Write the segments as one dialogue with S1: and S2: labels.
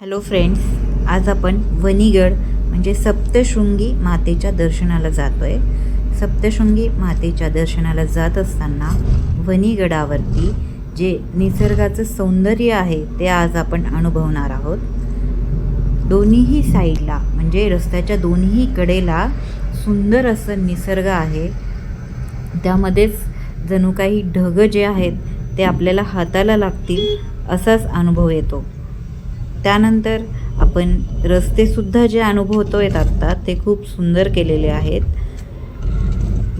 S1: Hello friends आज आपण वनीगड म्हणजे सप्तशृंगी मातेच्या दर्शनाला जातो आहे सप्तशृंगी मातेच्या दर्शनाला जात असताना वनीगडावरती जे निसर्गाचं सौंदर्य आहे ते आज आपण अनुभवणार आहोत. दोन्हीही साईडला म्हणजे रस्त्याच्या दोन्ही कडेला सुंदर असं निसर्ग आहे. त्यामध्येच जणू काही ढग जे आहेत ते आपल्याला हाताला लागतील असाच अनुभव येतो. त्यानंतर आपण रस्तेसुद्धा जे अनुभवतो येत आत्ता ते खूप सुंदर केलेले आहेत.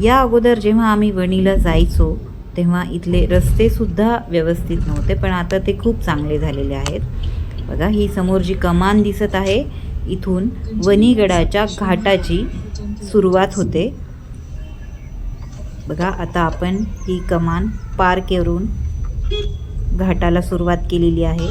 S1: या अगोदर जेव्हा आम्ही वणीला जायचो तेव्हा इथले रस्तेसुद्धा व्यवस्थित नव्हते पण आता ते खूप चांगले झालेले आहेत. बघा ही समोर जी कमान दिसत आहे इथून वणीगडाच्या घाटाची सुरुवात होते. बघा आता आपण ही कमान पार करून घाटाला सुरुवात केलेली आहे.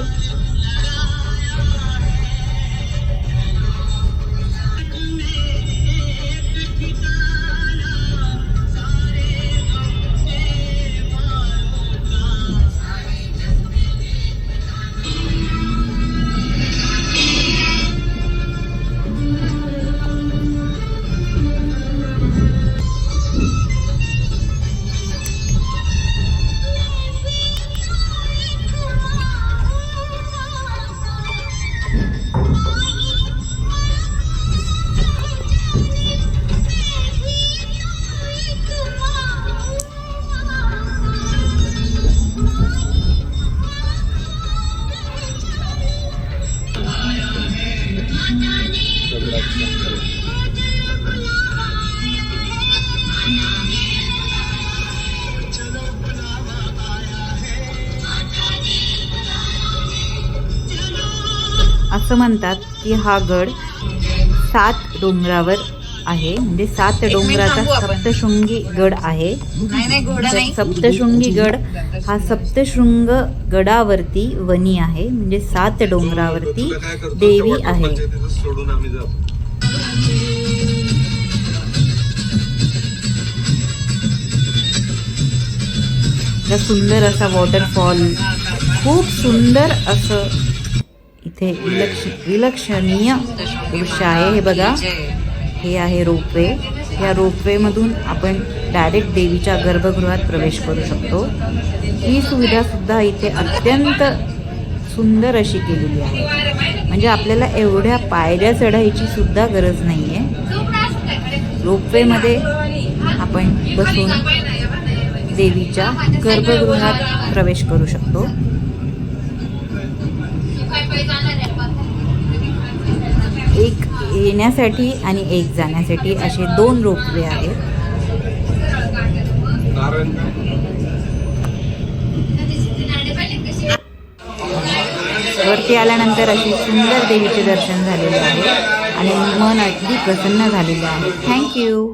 S1: असं म्हणतात की हा गड सात डोंगरावर आहे. म्हणजे सात डोंगराचा. सप्तशृंगी गड आहे.
S2: नाही नाही घोडा
S1: तर
S2: नाही.
S1: सप्तशृंगी गड हा सप्तशृंग गडावरती वनी आहे. म्हणजे सात डोंगरावरती देवी आहे.
S3: सोडून आम्ही जातो
S1: सुंदर असा वॉटरफॉल. खूप सुंदर असं इथे विलक्ष विलक्षणीय दृश्य आहे हे बघा. हे आहे रोपवे. या रोपवेमधून आपण डायरेक्ट देवीच्या गर्भगृहात प्रवेश करू शकतो. ही सुविधा सुद्धा इथे अत्यंत सुंदर अशी केलेली आहे. म्हणजे आपल्याला एवढ्या पायऱ्या चढायची सुद्धा गरज नाही आहे रोपवेमध्ये आपण बसून देवीच्या गर्भगृहात प्रवेश करू शकतो. एक येण्यासाठी आणि एक जाण्यासाठी असे दोन रोपवे आहेत. वरती आल्यानंतर अशी सुंदर देवीचे दर्शन झालेले आहे आणि मन अगदी प्रसन्न झालेलं आहे. थँक्यू